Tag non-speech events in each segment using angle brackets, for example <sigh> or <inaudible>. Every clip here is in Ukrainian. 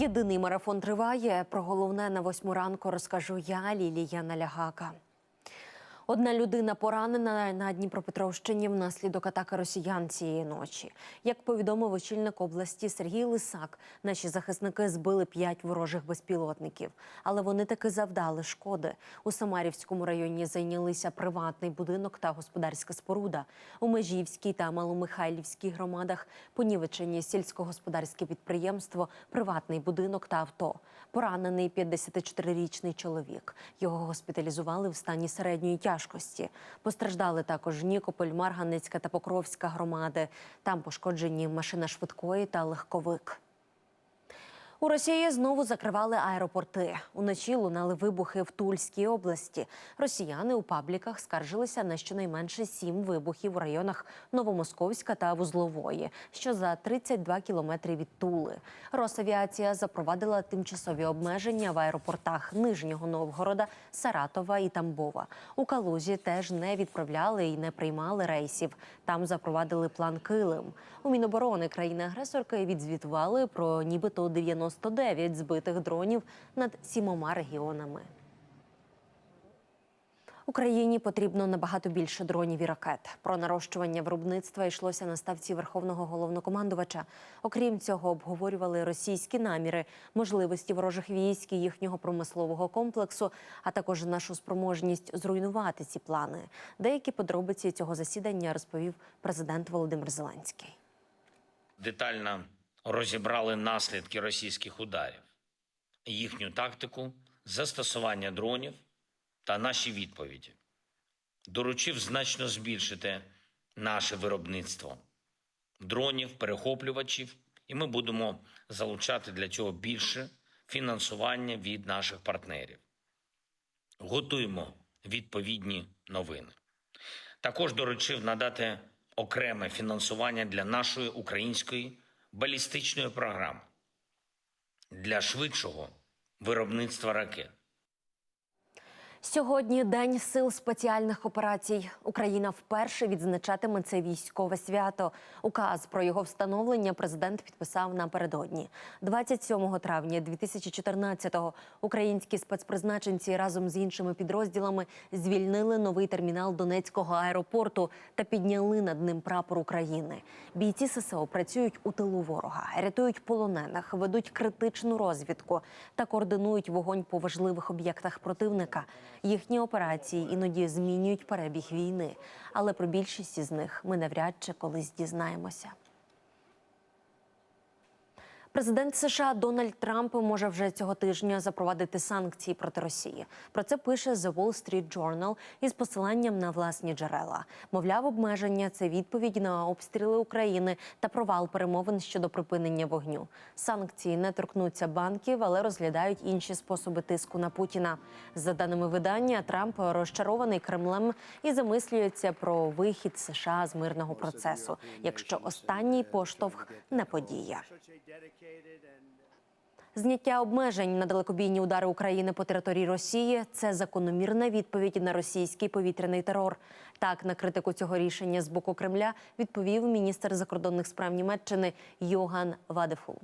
Єдиний марафон триває. Про головне на восьму ранку розкажу я, Лілія Налягака. Одна людина поранена на Дніпропетровщині внаслідок атаки росіян цієї ночі. Як повідомив очільник області Сергій Лисак, наші захисники збили п'ять ворожих безпілотників, але вони таки завдали шкоди. У Самарівському районі зайнялися приватний будинок та господарська споруда. У Межівській та Маломихайлівській громадах понівечені сільськогосподарське підприємство, приватний будинок та авто. Поранений 54-річний чоловік. Його госпіталізували в стані середньої тяжкості. Постраждали також Нікополь, Марганецька та Покровська громади. Там пошкоджені машина швидкої та легковик. У Росії знову закривали аеропорти. Уночі лунали вибухи в Тульській області. Росіяни у пабліках скаржилися на щонайменше сім вибухів у районах Новомосковська та Вузлової, що за 32 кілометри від Тули. Росавіація запровадила тимчасові обмеження в аеропортах Нижнього Новгорода, Саратова і Тамбова. У Калузі теж не відправляли і не приймали рейсів. Там запровадили план Килим. У Міноборони країни-агресорки відзвітували про нібито 99 збитих дронів над сімома регіонами. Україні потрібно набагато більше дронів і ракет. Про нарощування виробництва йшлося на ставці верховного головнокомандувача. Окрім цього, обговорювали російські наміри, можливості ворожих військ і їхнього промислового комплексу, а також нашу спроможність зруйнувати ці плани. Деякі подробиці цього засідання розповів президент Володимир Зеленський. детально розібрали наслідки російських ударів, їхню тактику, застосування дронів та наші відповіді. Доручив значно збільшити наше виробництво дронів, перехоплювачів, і ми будемо залучати для цього більше фінансування від наших партнерів. Готуємо відповідні новини. Також доручив надати окреме фінансування для нашої української балістичної програми для швидшого виробництва ракет. Сьогодні День сил спеціальних операцій. Україна вперше відзначатиме це військове свято. Указ про його встановлення президент підписав напередодні. 27 травня 2014-го українські спецпризначенці разом з іншими підрозділами звільнили новий термінал Донецького аеропорту та підняли над ним прапор України. Бійці ССО працюють у тилу ворога, рятують полонених, ведуть критичну розвідку та координують вогонь по важливих об'єктах противника. Їхні операції іноді змінюють перебіг війни, але про більшість із них ми навряд чи колись дізнаємося. Президент США Дональд Трамп може вже цього тижня запровадити санкції проти Росії. Про це пише The Wall Street Journal із посиланням на власні джерела. Мовляв, обмеження це відповідь на обстріли України та провал перемовин щодо припинення вогню. Санкції не торкнуться банків, але розглядають інші способи тиску на Путіна. За даними видання, Трамп розчарований Кремлем і замислюється про вихід США з мирного процесу, якщо останній поштовх не educated and Зняття обмежень на далекобійні удари України по території Росії це закономірна відповідь на російський повітряний терор. Так на критику цього рішення з боку Кремля відповів міністр закордонних справ Німеччини Йоган Вадефул.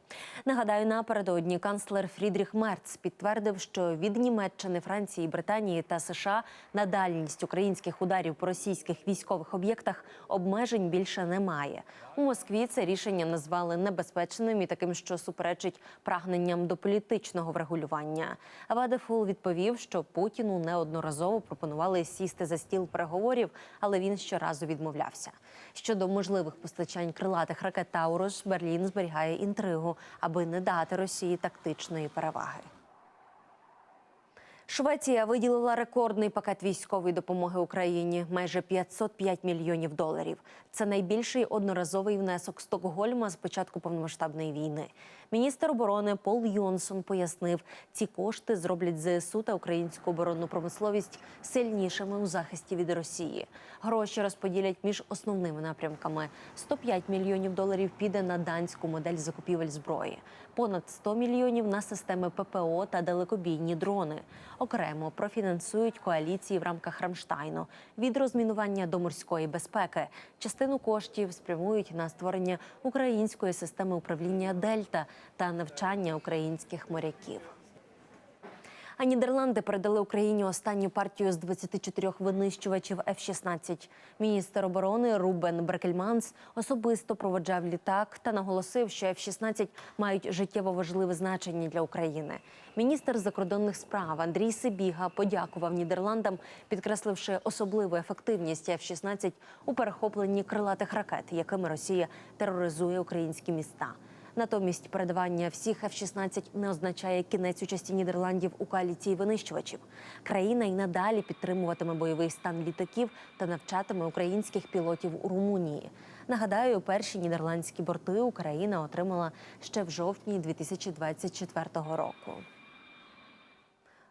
Нагадаю, напередодні канцлер Фрідріх Мерц підтвердив, що від Німеччини, Франції, Британії та США на дальність українських ударів по російських військових об'єктах обмежень більше немає. У Москві це рішення назвали небезпечним і таким, що суперечить прагненням до політичного врегулювання. Вадефул відповів, що Путіну неодноразово пропонували сісти за стіл переговорів, але він щоразу відмовлявся. Щодо можливих постачань крилатих ракет Таурус, Берлін зберігає інтригу, аби не дати Росії тактичної переваги. Швеція виділила рекордний пакет військової допомоги Україні майже 505 мільйонів доларів. Це найбільший одноразовий внесок Стокгольма з початку повномасштабної війни. Міністр оборони Пол Йонсон пояснив, ці кошти зроблять ЗСУ та українську оборонну промисловість сильнішими у захисті від Росії. Гроші розподілять між основними напрямками. 105 мільйонів доларів піде на данську модель закупівель зброї, понад 100 мільйонів на системи ППО та далекобійні дрони. Окремо профінансують коаліції в рамках Рамштайну від розмінування до морської безпеки. Частину коштів спрямують на створення української системи управління Дельта та навчання українських моряків. А Нідерланди передали Україні останню партію з 24 винищувачів F-16. Міністр оборони Рубен Брекельманс особисто проводжав літак та наголосив, що F-16 мають життєво важливе значення для України. Міністр закордонних справ Андрій Сибіга подякував Нідерландам, підкресливши особливу ефективність F-16 у перехопленні крилатих ракет, якими Росія тероризує українські міста. Натомість передавання всіх F-16 не означає кінець участі Нідерландів у коаліції винищувачів. Країна й надалі підтримуватиме бойовий стан літаків та навчатиме українських пілотів у Румунії. Нагадаю, перші нідерландські борти Україна отримала ще в жовтні 2024 року.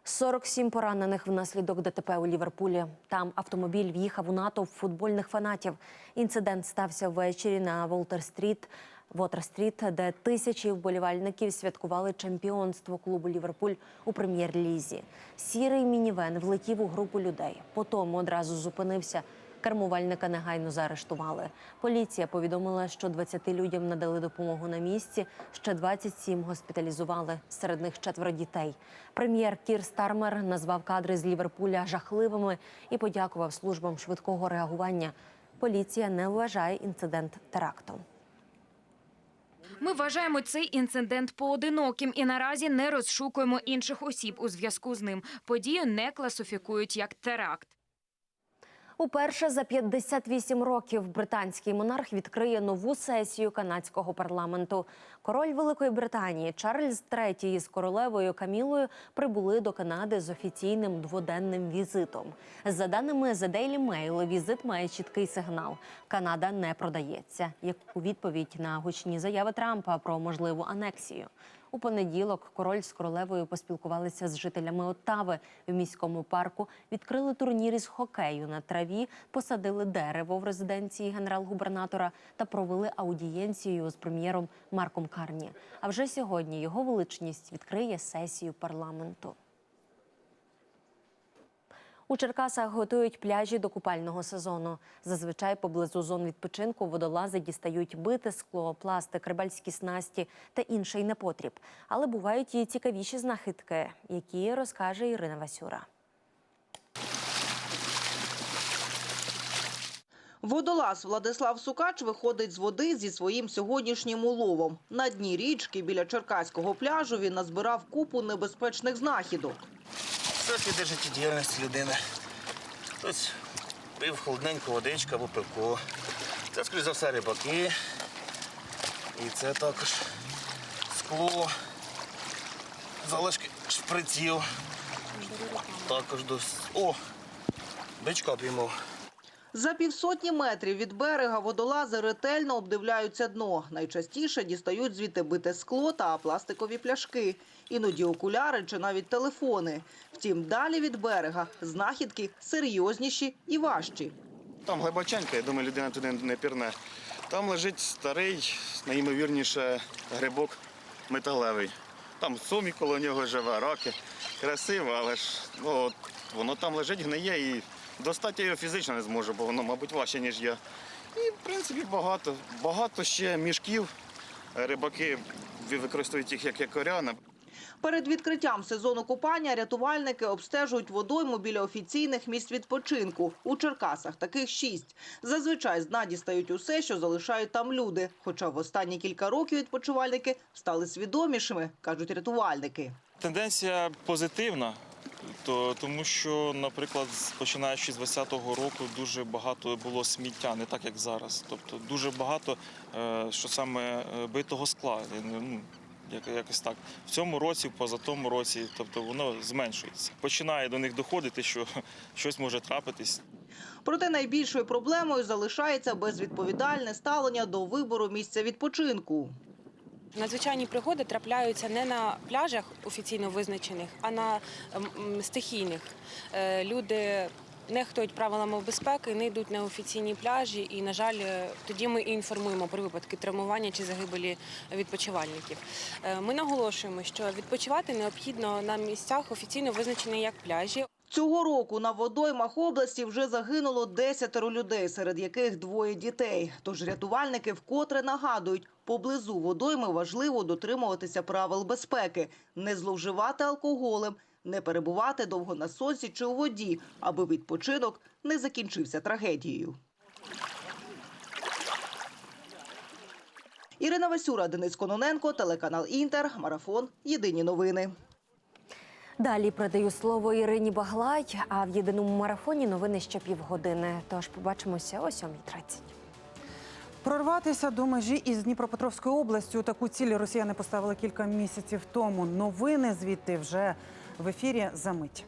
47 поранених внаслідок ДТП у Ліверпулі. Там автомобіль в'їхав у натовп футбольних фанатів. Інцидент стався ввечері на Волтер-стріт, Вотер-стріт, де тисячі вболівальників святкували чемпіонство клубу Ліверпуль у прем'єр-лізі. Сірий мінівен влетів у групу людей. Потім одразу зупинився. Кермувальника негайно заарештували. Поліція повідомила, що 20 людям надали допомогу на місці. Ще 27 госпіталізували. Серед них четверо дітей. Прем'єр Кір Стармер назвав кадри з Ліверпуля жахливими і подякував службам швидкого реагування. Поліція не вважає інцидент терактом. Ми вважаємо цей інцидент поодиноким і наразі не розшукуємо інших осіб у зв'язку з ним. Подію не класифікують як теракт. Уперше за 58 років британський монарх відкриє нову сесію канадського парламенту. Король Великої Британії Чарльз III з королевою Камілою прибули до Канади з офіційним дводенним візитом. За даними The Daily Mail, візит має чіткий сигнал: Канада не продається. Як у відповідь на гучні заяви Трампа про можливу анексію. У понеділок король з королевою поспілкувалися з жителями Оттави в міському парку, відкрили турнір із хокею на траві, посадили дерево в резиденції генерал-губернатора та провели аудієнцію з прем'єром Марком Карні. А вже сьогодні його величність відкриє сесію парламенту. У Черкасах готують пляжі до купального сезону. Зазвичай поблизу зон відпочинку водолази дістають бите скло, пластик, рибальські снасті та інший непотріб. Але бувають і цікавіші знахідки, які розкаже Ірина Васюра. Водолаз Владислав Сукач виходить з води зі своїм сьогоднішнім уловом. На дні річки біля Черкаського пляжу він назбирав купу небезпечних знахідок. Це сліди життєдіяльності людини. Хтось пив холодненьку водичку або пивко. Це, скоріш за все, рибаки. І це також скло, залишки шприців. Також до... О! Бичка піймав. За півсотні метрів від берега водолази ретельно обдивляються дно. Найчастіше дістають звідти бите скло та пластикові пляшки. Іноді окуляри чи навіть телефони. Втім, далі від берега знахідки серйозніші і важчі. Там глибоченька, я думаю, людина туди не пірне. Там лежить старий, найімовірніше, грибок металевий. Там сомі коло нього живе, раки. Красиво, але ж ну, воно там лежить, гниє і достати я його фізично не зможу, бо воно, мабуть, важче, ніж я. І, в принципі, багато. Багато ще мішків. Рибаки використовують їх як якоря. Перед відкриттям сезону купання рятувальники обстежують водойму біля офіційних місць відпочинку. У Черкасах таких шість. Зазвичай з дна дістають усе, що залишають там люди. Хоча в останні кілька років відпочивальники стали свідомішими, кажуть рятувальники. Тенденція позитивна, то, тому що, наприклад, починаючи з 20-го року дуже багато було сміття, не так як зараз. Тобто дуже багато, е, що саме е, битого скла. Ну, якось так. В цьому році, в позатому році, тобто воно зменшується. Починає до них доходити, що <laughs> щось може трапитись. Проте найбільшою проблемою залишається безвідповідальне ставлення до вибору місця відпочинку. Надзвичайні пригоди трапляються не на пляжах офіційно визначених, а на стихійних. Е, Люди нехтують правилами безпеки, не йдуть на офіційні пляжі, і, на жаль, е, тоді ми і інформуємо про випадки травмування чи загибелі відпочивальників. Е, Ми наголошуємо, що відпочивати необхідно на місцях офіційно визначених як пляжі. Цього року на водоймах області вже загинуло десятеро людей, серед яких двоє дітей. Тож рятувальники вкотре нагадують, поблизу водойми важливо дотримуватися правил безпеки, не зловживати алкоголем, не перебувати довго на сонці чи у воді, аби відпочинок не закінчився трагедією. Ірина Васюра, Денис Кононенко, телеканал Інтер, Марафон. Єдині новини. Далі передаю слово Ірині Баглай. А в єдиному марафоні новини ще півгодини. Тож побачимося о 7.30. Прорватися до межі із Дніпропетровською областю таку ціль росіяни поставили кілька місяців тому. Новини звідти вже в ефірі за мить.